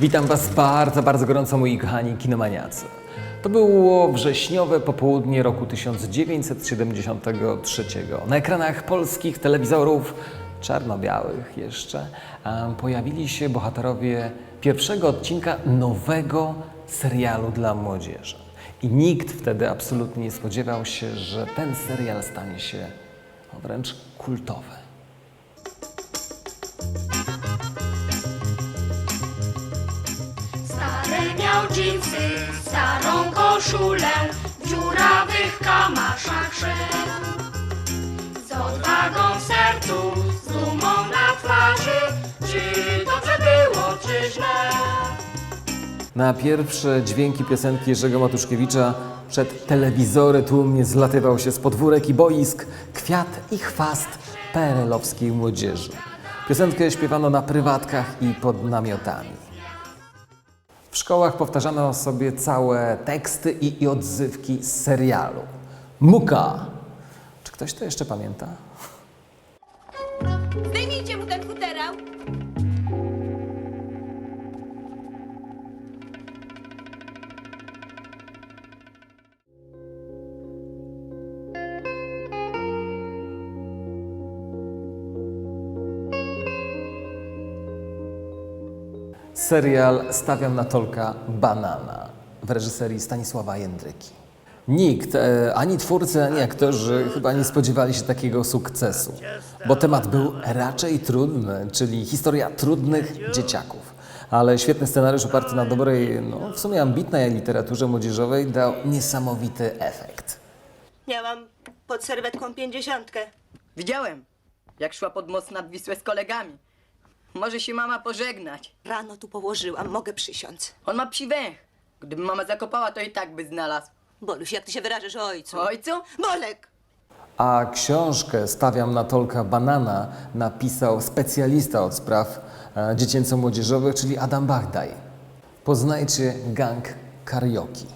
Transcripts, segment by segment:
Witam Was bardzo, bardzo gorąco, moi kochani kinomaniacy. To było wrześniowe popołudnie roku 1973. Na ekranach polskich telewizorów, czarno-białych jeszcze, pojawili się bohaterowie pierwszego odcinka nowego serialu dla młodzieży. I nikt wtedy absolutnie nie spodziewał się, że ten serial stanie się wręcz kultowy. Dżinsy, starą koszulę, w dziurawych kamaszach szedł. Z odwagą w sercu, z dumą na twarzy, czy dobrze było, czy źle? Na pierwsze dźwięki piosenki Jerzego Matuszkiewicza przed telewizory tłumnie zlatywał się z podwórek i boisk kwiat i chwast perelowskiej młodzieży. Piosenkę śpiewano na prywatkach i pod namiotami. W szkołach powtarzano sobie całe teksty i, i odzywki z serialu. Muka! Czy ktoś to jeszcze pamięta? Zdejmijcie Serial Stawiam na Tolka Banana w reżyserii Stanisława Jędryki. Nikt, e, ani twórcy, ani aktorzy chyba nie spodziewali się takiego sukcesu, bo temat był raczej trudny, czyli historia trudnych dzieciaków. Ale świetny scenariusz oparty na dobrej, no w sumie ambitnej literaturze młodzieżowej dał niesamowity efekt. Miałam pod serwetką pięćdziesiątkę. Widziałem, jak szła pod most nad Wisłę z kolegami. Może się mama pożegnać. Rano tu położyłam, mogę przysiąc. On ma psi węch. Gdyby mama zakopała, to i tak by znalazł. Boluś, jak ty się wyrażasz o ojcu? Ojcu? Bolek! A książkę Stawiam na Tolka Banana napisał specjalista od spraw e, dziecięco-młodzieżowych, czyli Adam Bagdaj. Poznajcie gang karioki.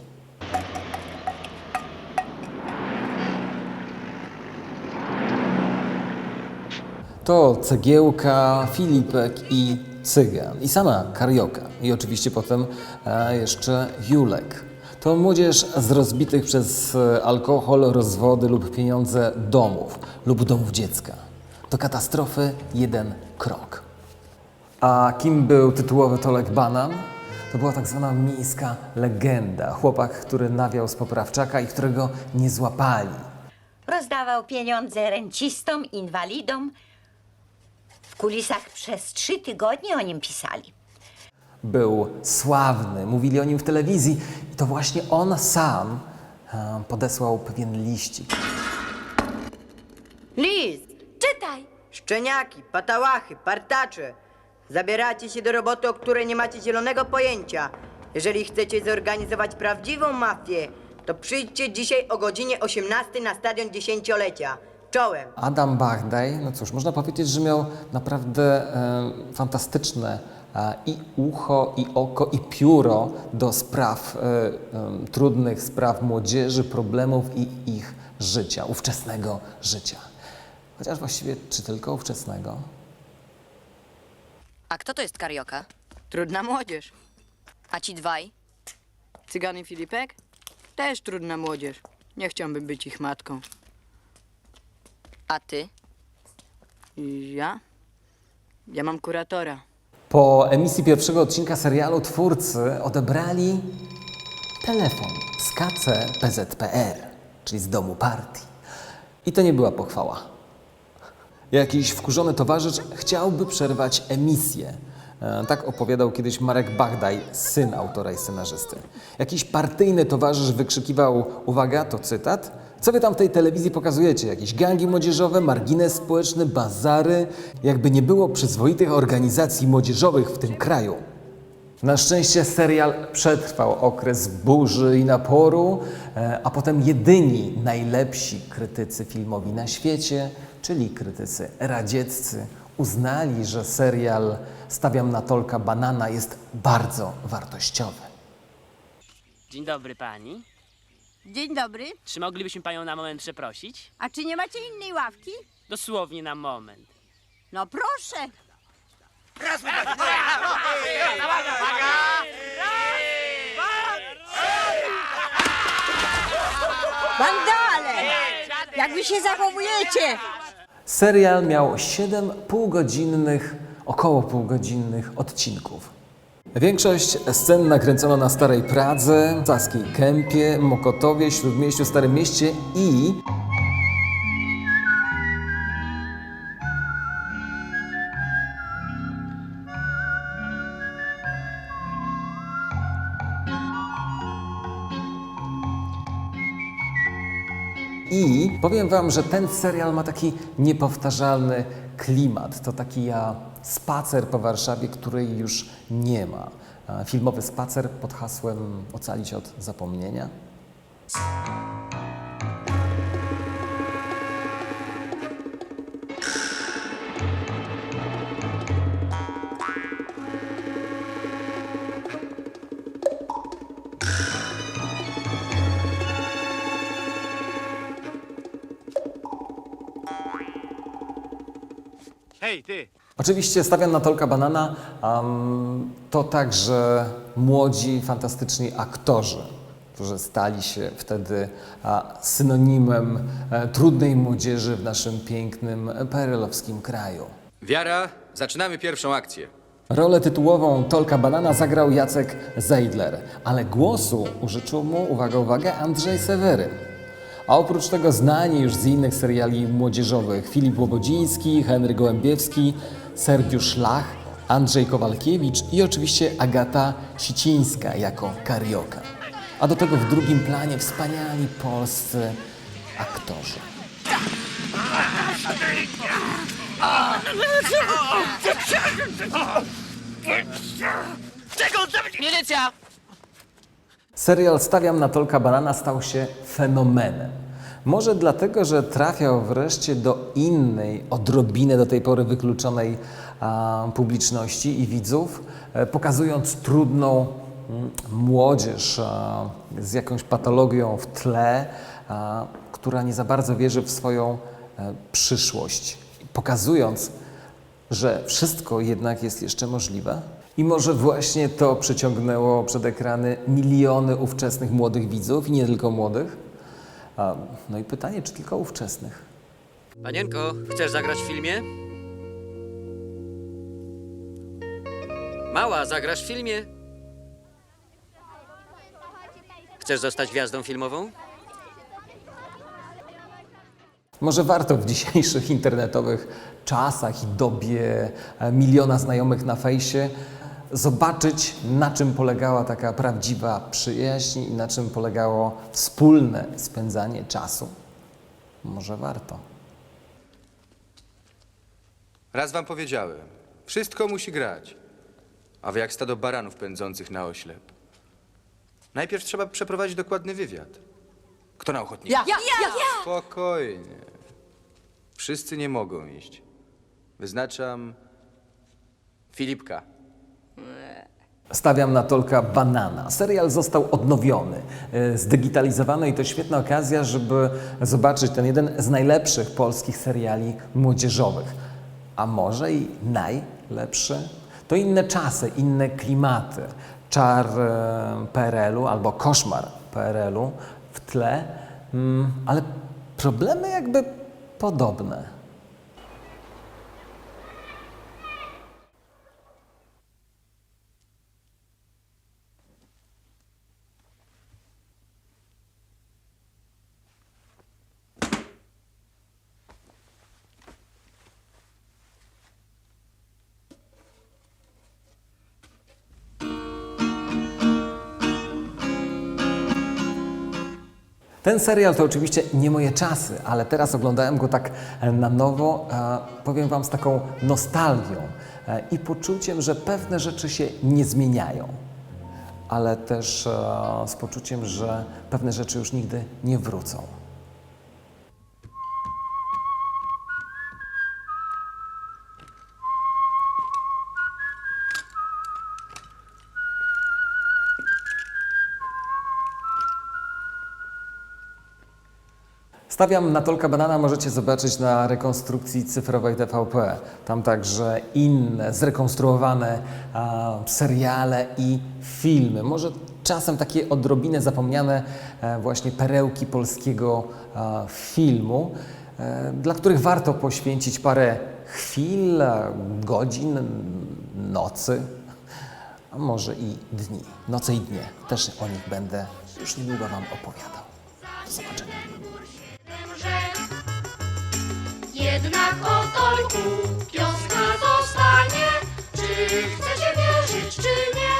To Cegiełka, Filipek i Cygan. I sama Karioka. I oczywiście potem e, jeszcze Julek. To młodzież z rozbitych przez e, alkohol, rozwody lub pieniądze domów lub domów dziecka. Do katastrofy jeden krok. A kim był tytułowy Tolek Banan? To była tak zwana miejska legenda. Chłopak, który nawiał z poprawczaka i którego nie złapali. Rozdawał pieniądze rencistom, inwalidom. W kulisach przez trzy tygodnie o nim pisali. Był sławny, mówili o nim w telewizji i to właśnie on sam e, podesłał pewien liścik. List! Czytaj! Szczeniaki, patałachy, partacze. Zabieracie się do roboty, o której nie macie zielonego pojęcia. Jeżeli chcecie zorganizować prawdziwą mafię, to przyjdźcie dzisiaj o godzinie 18 na stadion dziesięciolecia. Czołem! Adam Bagdaj, no cóż, można powiedzieć, że miał naprawdę e, fantastyczne e, i ucho, i oko, i pióro do spraw e, em, trudnych, spraw młodzieży, problemów i ich życia, ówczesnego życia. Chociaż właściwie, czy tylko ówczesnego? A kto to jest karioka? Trudna młodzież. A ci dwaj? Cygan i Filipek? Też trudna młodzież. Nie chciałbym być ich matką. A ty? I ja? Ja mam kuratora. Po emisji pierwszego odcinka serialu twórcy odebrali telefon z KC PZPR, czyli z domu partii. I to nie była pochwała. Jakiś wkurzony towarzysz chciałby przerwać emisję. E, Tak opowiadał kiedyś Marek Bagdaj, syn autora i scenarzysty. Jakiś partyjny towarzysz wykrzykiwał, uwaga, to cytat, co wy tam w tej telewizji pokazujecie? Jakieś gangi młodzieżowe, margines społeczny, bazary? Jakby nie było przyzwoitych organizacji młodzieżowych w tym kraju. Na szczęście serial przetrwał okres burzy i naporu, e, a potem jedyni najlepsi krytycy filmowi na świecie, czyli krytycy radzieccy, uznali, że serial Stawiam na Tolka Banana jest bardzo wartościowy. Dzień dobry pani. Dzień dobry. Czy moglibyśmy panią na moment przeprosić? A czy nie macie innej ławki? Dosłownie na moment. No proszę. Wandale! Jak wy się zachowujecie? Serial miał 7 półgodzinnych, około półgodzinnych odcinków. Większość scen nakręcono na Starej Pradze, Saskiej Kępie, Mokotowie, Śródmieściu, Starym Mieście i I powiem Wam, że ten serial ma taki niepowtarzalny klimat. To taki ja, spacer po Warszawie, której już nie ma. Filmowy spacer pod hasłem Ocalić od zapomnienia. Hej, ty! Oczywiście stawiam na Tolka Banana am, to także młodzi, fantastyczni aktorzy, którzy stali się wtedy a, synonimem e, trudnej młodzieży w naszym pięknym, perelowskim kraju. Wiara, zaczynamy pierwszą akcję. Rolę tytułową Tolka Banana zagrał Jacek Zeidler, ale głosu użyczył mu, uwaga, uwaga, Andrzej Seweryn. A oprócz tego znani już z innych seriali młodzieżowych Filip Łobodziński, Henry Gołębiewski, Sergiusz Lach, Andrzej Kowalkiewicz i oczywiście Agata Sicińska jako karioka. A do tego w drugim planie wspaniali polscy aktorzy. Milicja! Serial Stawiam na Tolka Banana stał się fenomenem. Może dlatego, że trafiał wreszcie do innej, odrobinę do tej pory wykluczonej publiczności i widzów, e, pokazując trudną młodzież z jakąś patologią w tle, która nie za bardzo wierzy w swoją e, przyszłość. Pokazując, że wszystko jednak jest jeszcze możliwe? I może właśnie to przyciągnęło przed ekrany miliony ówczesnych młodych widzów i nie tylko młodych? A, no i pytanie, czy tylko ówczesnych? Panienko, chcesz zagrać w filmie? Mała, zagrasz w filmie? Chcesz zostać gwiazdą filmową? Może warto w dzisiejszych internetowych czasach i dobie e, miliona znajomych na fejsie zobaczyć, na czym polegała taka prawdziwa przyjaźń i na czym polegało wspólne spędzanie czasu. Może warto. Raz wam powiedziałem, wszystko musi grać. A wy jak stado baranów pędzących na oślep. Najpierw trzeba przeprowadzić dokładny wywiad. Kto na ochotnika? Ja, ja, ja! Spokojnie. Wszyscy nie mogą iść. Wyznaczam Filipka. Stawiam na Tolka Banana. Serial został odnowiony, e, zdigitalizowany i to świetna okazja, żeby zobaczyć ten jeden z najlepszych polskich seriali młodzieżowych. A może i najlepszy? To inne czasy, inne klimaty. Czar e, PRL-u albo koszmar PRL-u w tle, mm, ale problemy jakby podobne. Ten serial to oczywiście nie moje czasy, ale teraz oglądałem go tak na nowo, e, powiem Wam z taką nostalgią e, i poczuciem, że pewne rzeczy się nie zmieniają, ale też e, z poczuciem, że pewne rzeczy już nigdy nie wrócą. Stawiam na Tolka Banana możecie zobaczyć na rekonstrukcji cyfrowej TVP. Tam także inne zrekonstruowane a, seriale i filmy. Może czasem takie odrobinę zapomniane e, właśnie perełki polskiego a, filmu, e, dla których warto poświęcić parę chwil, godzin, nocy, a może i dni. Noce i dnie. Też o nich będę już niedługo Wam opowiadał. Do zobaczenia. Jednak o tolku wioska zostanie, czy chcecie wierzyć, czy nie.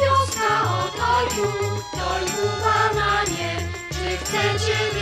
Wioska o tolku, tolku bananie, czy chcecie